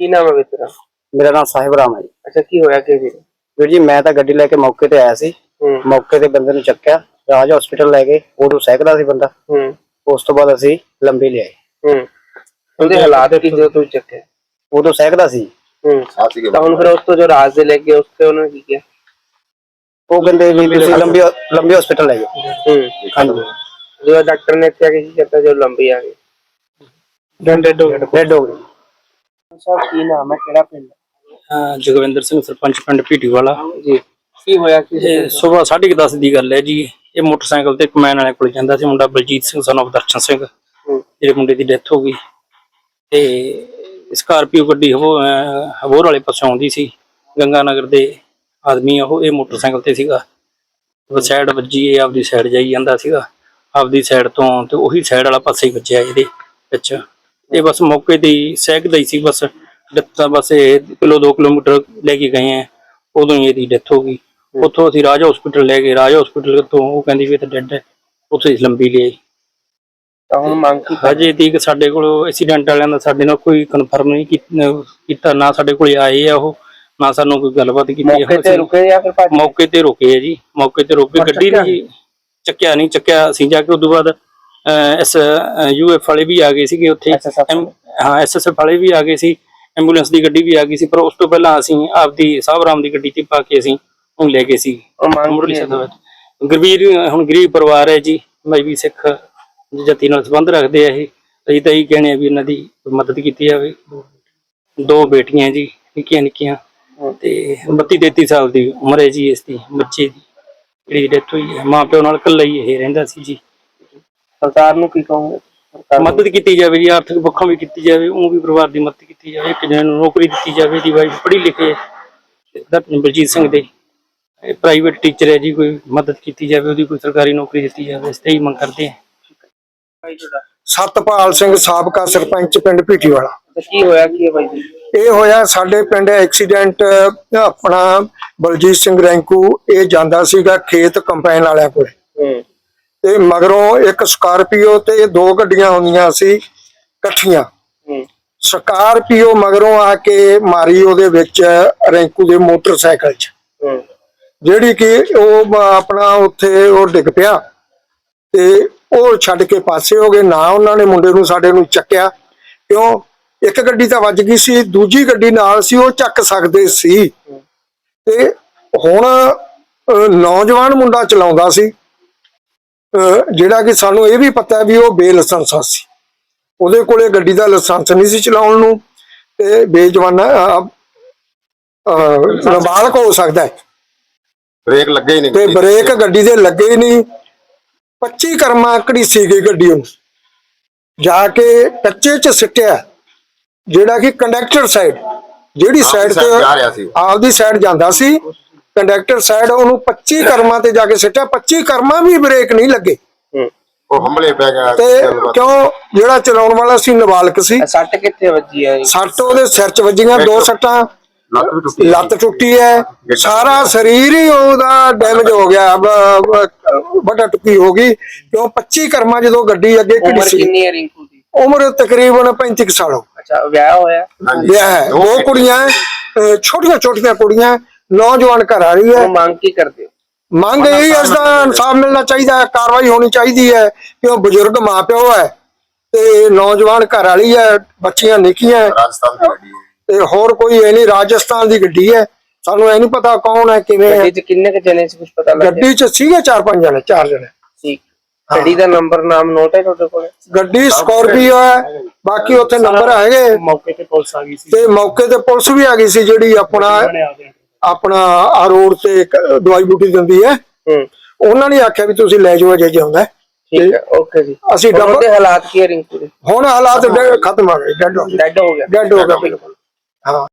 ਕੀ ਨਾਮ ਹੈ ਤੇਰਾ? ਮੇਰਾ ਨਾਮ ਸਾਹਿਬ ਰਾਮ ਹੈ ਜੀ। ਅੱਛਾ ਕੀ ਹੋਇਆ ਕਿ ਵੀਰ? ਵੀਰ ਜੀ ਮੈਂ ਤਾਂ ਗੱਡੀ ਲੈ ਕੇ ਮੌਕੇ ਤੇ ਆਇਆ ਸੀ। ਹੂੰ। ਮੌਕੇ ਤੇ ਬੰਦੇ ਨੂੰ ਚੱਕਿਆ। ਰਾਜ ਹਸਪੀਟਲ ਲੈ ਗਏ। ਉਦੋਂ ਸਹਿਕਦਾ ਸੀ ਬੰਦਾ। ਹੂੰ। ਉਸ ਤੋਂ ਬਾਅਦ ਅਸੀਂ ਲੰਬੀ ਲਿਆਏ ਹੂੰ। ਉਹਦੇ ਹਾਲਾਤ ਕੀ ਜਦੋਂ ਤੂੰ ਚੱਕਿਆ ਉਦੋਂ ਸਹਿਕਦਾ ਸੀ। ਹੂੰ। ਤਾਂ ਹੁਣ ਫਿਰ ਉਸ ਤੋਂ ਜੋ ਰਾਜ ਦੇ ਲੈ ਕੇ ਉਸ ਤੇ ਉਹਨਾਂ ਨੇ ਕੀ ਕਿਹਾ? ਉਹ ਕਹਿੰਦੇ ਵੀ ਤੁਸੀਂ ਲੰਬੀ ਲੰਬੀ ਹਸਪੀਟਲ ਲੈ ਜਾਓ। ਹੂੰ। ਹਾਂਜੀ। ਜੋ ਡਾਕਟਰ ਨੇ ਕਿਹਾ ਕਿ ਕੀ ਕਰਤਾ ਜੋ ਲੰਬੀ ਆ ਗਈ। ਡੰਡੇ ਹੋ ਡੈਡ ਹੋ ਗਈ ਸਰ ਕੀ ਨਾਮ ਹੈ? ਕਿਹੜਾ ਪਿੰਡ ਅਹ ਜਗਵਿੰਦਰ ਸਿੰਘ ਸਰਪੰਚ ਪਿੰਡ ਭੀਟੀ ਵਾਲਾ ਜੀ ਕੀ ਹੋਇਆ? ਕਿ ਇਹ ਸਵੇਰ 10:30 ਦੀ ਗੱਲ ਹੈ ਜੀ। ਇਹ ਮੋਟਰਸਾਈਕਲ ਤੇ ਕਮੈਨ ਵਾਲੇ ਕੋਲ ਜਾਂਦਾ ਸੀ ਮੁੰਡਾ ਬਲਜੀਤ ਸਿੰਘ son of ਦਰਸ਼ਨ ਸਿੰਘ। ਜਿਹੜੇ ਮੁੰਡੇ ਦੀ ਡੈਥ ਹੋ ਗਈ। ਤੇ ਸਕਾਰਪੀਓ ਗੱਡੀ ਹਵੋ ਅਹ ਹਵੋਰ ਵਾਲੇ ਪਾਸੋਂ ਆਉਂਦੀ ਸੀ। ਗੰਗਾ ਨਗਰ ਦੇ ਆਦਮੀ ਆ ਉਹ ਇਹ ਮੋਟਰਸਾਈਕਲ ਤੇ ਸੀਗਾ। ਉਹ ਸਾਈਡ ਵੱਜੀ ਇਹ ਆਪਦੀ ਸਾਈਡ ਜਾਈ ਜਾਂਦਾ ਸੀਗਾ। ਆਪਦੀ ਸਾਈਡ ਤੋਂ ਤੇ ਉਹੀ ਸਾਈਡ ਵਾਲਾ ਪਾਸੇ ਹੀ ਵੱਜਿਆ ਇਹਦੇ ਵਿੱਚ। ਇਹ ਬਸ ਮੌਕੇ ਤੇ ਹੀ ਸਹਿਕਦਾ ਹੀ ਸੀ ਬਸ ਡਿੱਤਾ ਬਸ ਇਹ ਕਿਲੋ 2 ਕਿਲੋਮੀਟਰ ਲੈ ਕੇ ਗਏ ਆ ਉਦੋਂ ਹੀ ਇਹਦੀ ਡੈਥ ਹੋ ਗਈ। ਉੱਥੋਂ ਅਸੀਂ ਰਾਜ ਹਸਪੀਟਲ ਲੈ ਗਏ। ਰਾਜ ਹਸਪੀਟਲ ਤੋਂ ਉਹ ਕਹਿੰਦੀ ਵੀ ਇਹ ਤਾਂ ਡੈਡ ਹੈ। ਉੱਥੇ ਲੰਬੀ ਲਈ ਤਾਂ ਹੁਣ ਮੰਗ ਕੀ ਹਜੇ ਤੀਕ ਸਾਡੇ ਕੋਲ ਐਕਸੀਡੈਂਟ ਵਾਲਿਆਂ ਦਾ ਸਾਡੇ ਨਾਲ ਕੋਈ ਕਨਫਰਮ ਨਹੀਂ ਕੀਤਾ ਨਾ ਸਾਡੇ ਕੋਲ ਆਏ ਆ ਉਹ ਨਾ ਸਾਨੂੰ ਕੋਈ ਗੱਲਬਾਤ ਕੀਤੀ ਹੈ। ਮੌਕੇ ਤੇ ਰੁਕੇ ਜਾਂ ਫਿਰ ਭੱਜ ਮੌਕੇ ਤੇ ਰੁਕੇ ਆ ਜੀ। ਮੌਕੇ ਤੇ ਰੁਕ ਗੱਡੀ ਦੀ ਚੱਕਿਆ ਨਹੀਂ ਚੱਕਿਆ ਅਸੀਂ ਜਾ ਕੇ। ਉਦੋਂ ਬਾਅਦ ਐਸ ਯੂਐਫ ਵਾਲੇ ਵੀ ਆ ਗਏ ਸੀਗੇ ਉੱਥੇ। ਐਮ- ਹਾਂ ਐਸਐਸਐਫ ਵਾਲੇ ਵੀ ਆ ਗਏ ਸੀ। ਐਂਬੂਲੈਂਸ ਦੀ ਗੱਡੀ ਵੀ ਆ ਗਈ ਸੀ ਪਰ ਉਸ ਤੋਂ ਪਹਿਲਾਂ ਅਸੀਂ ਆਪਦੀ ਸਾਹਿਬਰਾਮ ਦੀ ਗੱਡੀ ਤੇ ਪਾ ਕੇ ਅਸੀਂ ਉਹਨੂੰ ਲੈ ਗਏ ਸੀ। ਉਹ ਮੰਗ ਮੁਰਲੀ? ਸਾਹਿਬ ਹੁਣ ਗਰੀਬ ਪਰਿਵਾਰ ਹੈ ਜੀ। ਮੈਂ ਵੀ ਸਿੱਖ ਜਤੀ ਨਾਲ ਸੰਬੰਧ ਰੱਖਦੇ ਆ ਇਹ। ਅਸੀਂ ਤਾਂ ਇਹ ਕਹਿੰਦੇ ਆ ਵੀ ਇਹਨਾਂ ਦੀ ਮਦਦ ਕੀਤੀ ਜਾਵੇ। ਦੋ ਬੇਟੀਆਂ ਜੀ ਨਿੱਕੀਆਂ ਨਿੱਕੀਆਂ। ਤੇ 32 33 ਸਾਲ ਦੀ ਉਮਰ ਹੈ ਜੀ ਇਸ ਦੀ ਬੱਚੇ ਦੀ। ਜਿਹੜੀ ਡੈਥ ਹੋਈ ਹੈ ਮਾਂ ਪਿਓ ਨਾਲ ਇਕੱਲਾ ਹੀ ਇਹ ਰਹਿੰਦਾ ਸੀ ਜੀ। ਸਰਕਾਰ ਨੂੰ ਕੀ ਕਹੋਗੇ? ਸਰਕਾਰ ਨੂੰ- ਮਦਦ ਕੀਤੀ ਜਾਵੇ ਜੀ ਆਰਥਿਕ ਪੱਖੋਂ ਵੀ ਕੀਤੀ ਜਾਵੇ ਉਹ ਵੀ ਪਰਿਵਾਰ ਦੀ ਮਦਦ ਕੀਤੀ ਜਾਵੇ ਇੱਕ ਜਣੇ ਨੂੰ ਨੌਕਰੀ ਦਿੱਤੀ ਜਾਵੇ ਦੀ ਵਾਈਫ ਪੜ੍ਹੀ ਲਿਖੀ ਹੈ। ਦਾ ਬਲਜੀਤ ਸਿੰਘ ਦੇ। ਪ੍ਰਾਈਵੇਟ ਟੀਚਰ ਹੈ ਜੀ ਕੋਈ ਮਦਦ ਕੀਤੀ ਜਾਵੇ ਉਹਦੀ ਕੋਈ ਸਰਕਾਰੀ ਨੌਕਰੀ ਦਿੱਤੀ ਜਾਵੇ ਇਸ ਤੇ ਹੀ ਮੰਗ ਕਰਦੇ ਹਾਂ। ਭਾਈ ਤੁਹਾਡਾ ਸਤਪਾਲ ਸਿੰਘ ਸਾਬਕਾ ਸਰਪੰਚ ਪਿੰਡ ਭੀਟੀਵਾਲਾ। ਤਾਂ ਕੀ ਹੋਇਆ ਕੀ ਹੈ ਭਾਈ ਜੀ? ਇਹ ਹੋਇਆ ਸਾਡੇ ਪਿੰਡ ਐਕਸੀਡੈਂਟ ਆਪਣਾ ਬਲਜੀਤ ਸਿੰਘ ਰੈਂਕੂ ਇਹ ਜਾਂਦਾ ਸੀਗਾ ਖੇਤ ਕੰਪਾਈਨ ਵਾਲਿਆਂ ਕੋਲ। ਹੂੰ। ਤੇ ਮਗਰੋਂ ਇੱਕ ਸਕਾਰਪੀਓ ਤੇ ਦੋ ਗੱਡੀਆਂ ਹੁੰਦੀਆਂ ਸੀ ਇਕੱਠੀਆਂ। ਸਕਾਰਪੀਓ ਮਗਰੋਂ ਆ ਕੇ ਮਾਰੀ ਉਹਦੇ ਵਿੱਚ ਰੈਂਕੂ ਦੇ ਮੋਟਰਸਾਈਕਲ 'ਚ। ਜਿਹੜੀ ਕਿ ਉਹ ਆਪਣਾ ਉੱਥੇ ਉਹ ਡਿੱਗ ਪਿਆ ਤੇ ਉਹ ਛੱਡ ਕੇ ਪਾਸੇ ਹੋ ਗਏ। ਨਾ ਉਹਨਾਂ ਨੇ ਮੁੰਡੇ ਨੂੰ ਸਾਡੇ ਨੂੰ ਚੱਕਿਆ। ਕਿਉਂ? ਇੱਕ ਗੱਡੀ ਤਾਂ ਵੱਜ ਗਈ ਸੀ ਦੂਜੀ ਗੱਡੀ ਨਾਲ ਸੀ ਉਹ ਚੱਕ ਸਕਦੇ ਸੀ। ਤੇ ਹੁਣ ਨੌਜਵਾਨ ਮੁੰਡਾ ਚਲਾਉਂਦਾ ਸੀ। ਜਿਹੜਾ ਕਿ ਸਾਨੂੰ ਇਹ ਵੀ ਪਤਾ ਵੀ ਉਹ ਬੇਲਸੰਸਾ ਸੀ। ਉਹਦੇ ਕੋਲੇ ਗੱਡੀ ਦਾ ਲਾਇਸੈਂਸ ਨਹੀਂ ਸੀ ਚਲਾਉਣ ਨੂੰ ਤੇ ਬੇਜਵਾਨਾ ਨਾਬਾਲਗ ਹੋ ਸਕਦਾ ਹੈ। ਬ੍ਰੇਕ ਲੱਗੇ ਹੀ ਨਹੀਂ ਤੇ ਬ੍ਰੇਕ ਗੱਡੀ ਦੇ ਲੱਗੇ ਹੀ ਨਹੀਂ। 25 ਕਰਮਾ ਆਕੜੀ ਸੀ ਗਈ ਗੱਡੀ ਨੂੰ। ਜਾ ਕੇ ਕੱਚੇ ਚ ਸਿੱਟਿਆ ਜਿਹੜਾ ਕਿ ਕੰਡਕਟਰ ਸਾਈਡ ਜਿਹੜੀ ਸਾਈਡ ਤੇ। ਆਪਦੀ ਸਾਈਡ ਜਾਂਦਾ ਸੀ। ਕੰਡਕਟਰ ਸਾਈਡ ਉਹਨੂੰ 25 ਕਰਮਾ ਤੇ ਜਾ ਕੇ ਸਿੱਟਿਆ। 25 ਕਰਮਾ ਵੀ ਬ੍ਰੇਕ ਨਹੀਂ ਲੱਗੇ। ਹੂੰ। ਉਹ ਹੰਬਲੇ ਪੈ ਗਿਆ। ਤੇ। ਕਿਉਂ? ਜਿਹੜਾ ਚਲਾਉਣ ਵਾਲਾ ਸੀ ਨਾਬਾਲਗ ਸੀ। ਸੱਟ ਕਿੱਥੇ ਵੱਜੀ ਹੈ ਜੀ? ਸੱਟ ਉਹਦੇ ਸਿਰ 'ਚ ਵੱਜੀਆਂ ਦੋ ਸੱਟਾਂ। ਲੱਤ ਟੁੱਟੀ ਹੈ। ਸਾਰਾ ਸਰੀਰ ਹੀ ਉਹਦਾ ਡੈਮੇਜ ਹੋ ਗਿਆ। ਬਟਾ ਟੁੱਟੀ ਹੋ ਗਈ। ਕਿਉਂ? 25 ਕਰਮਾ ਜਦੋਂ ਗੱਡੀ ਅੱਗੇ ਉਮਰ ਸੀ। ਕਿੰਨੀ ਹੈ ਰਿੰਕੂ ਦੀ? ਉਮਰ ਤਕਰੀਬਨ 35 ਕੁ ਸਾਲ ਹੋ ਅੱਛਾ ਵਿਆਹ ਹੋਇਆ? ਹਾਂਜੀ। ਵਿਆਹ ਹੈ। ਦੋ ਕੁੜੀਆਂ। ਛੋਟੀਆਂ ਛੋਟੀਆਂ ਕੁੜੀਆਂ। ਨੌਜਵਾਨ ਘਰ ਵਾਲੀ ਹੈ। ਉਹ ਮੰਗ ਕੀ ਕਰਦੇ ਹੋ? ਮੰਗ ਇਹ ਇਸ ਦਾ ਇਨਸਾਫ ਮਿਲਣਾ ਚਾਹੀਦਾ ਹੈ ਕਾਰਵਾਈ ਹੋਣੀ ਚਾਹੀਦੀ ਹੈ ਕਿ ਉਹ ਬਜ਼ੁਰਗ ਮਾਪਿਓ ਹੈ ਤੇ ਨੌਜਵਾਨ ਘਰ ਵਾਲੀ ਹੈ ਬੱਚੀਆਂ ਨਿੱਕੀਆਂ ਹੈ, ਰਾਜਸਥਾਨ ਦੀ ਗੱਡੀ ਹੈ। ਤੇ ਹੋਰ ਕੋਈ ਇਹ ਨਹੀਂ ਰਾਜਸਥਾਨ ਦੀ ਗੱਡੀ ਹੈ। ਸਾਨੂੰ ਇਹ ਨਹੀਂ ਪਤਾ ਕੌਣ ਹੈ ਕਿਵੇਂ ਹੈ। ਗੱਡੀ 'ਚ ਕਿੰਨੇ ਕੁ ਜਣੇ ਸੀ ਕੁਝ ਪਤਾ ਲੱਗਿਆ? ਗੱਡੀ 'ਚ ਸੀਗੇ ਚਾਰ ਪੰਜ ਜਣੇ ਚਾਰ ਜਣੇ। ਠੀਕ। ਗੱਡੀ ਦਾ ਨੰਬਰ ਨਾਮ ਨੋਟ ਹੈ ਤੁਹਾਡੇ ਕੋਲ? ਗੱਡੀ ਸਕਾਰਪੀਓ ਹੈ ਬਾਕੀ ਉੱਥੇ ਨੰਬਰ ਹੈਗੇ। ਮੌਕੇ ਤੇ ਪੁਲਿਸ ਆ ਗਈ ਸੀ। ਤੇ ਮੌਕੇ ਤੇ ਪੁਲਿਸ ਵੀ ਆ ਗਈ ਸੀ ਜਿਹੜੀ ਆਪਣਾ ਆਪਣਾ ਆ ਰੋਡ ਤੇ ਇੱਕ ਦਵਾਈ ਬੂਟੀ ਦਿੰਦੀ ਹੈ। ਹੂੰ। ਉਹਨਾਂ ਨੇ ਆਖਿਆ ਵੀ ਤੁਸੀਂ ਲੈ ਜਾਓ ਅਜੇ ਜਿਉਂਦਾ ਹੈ। ਠੀਕ ਹੈ ਓਕੇ ਜੀ। ਅਸੀਂ ਡੱਬ ਉਹਦੇ ਹਾਲਾਤ ਕੀ ਰਿੰਕੂ ਦੇ? ਹੁਣ ਹਾਲਾਤ ਖਤਮ ਆ ਗਏ ਡੈਡ ਹੋ ਗਏ। ਡੈਡ ਹੋ ਗਿਆ। ਡੈਡ ਹੋ ਗਿਆ ਬਿਲਕੁਲ। ਹਾਂ।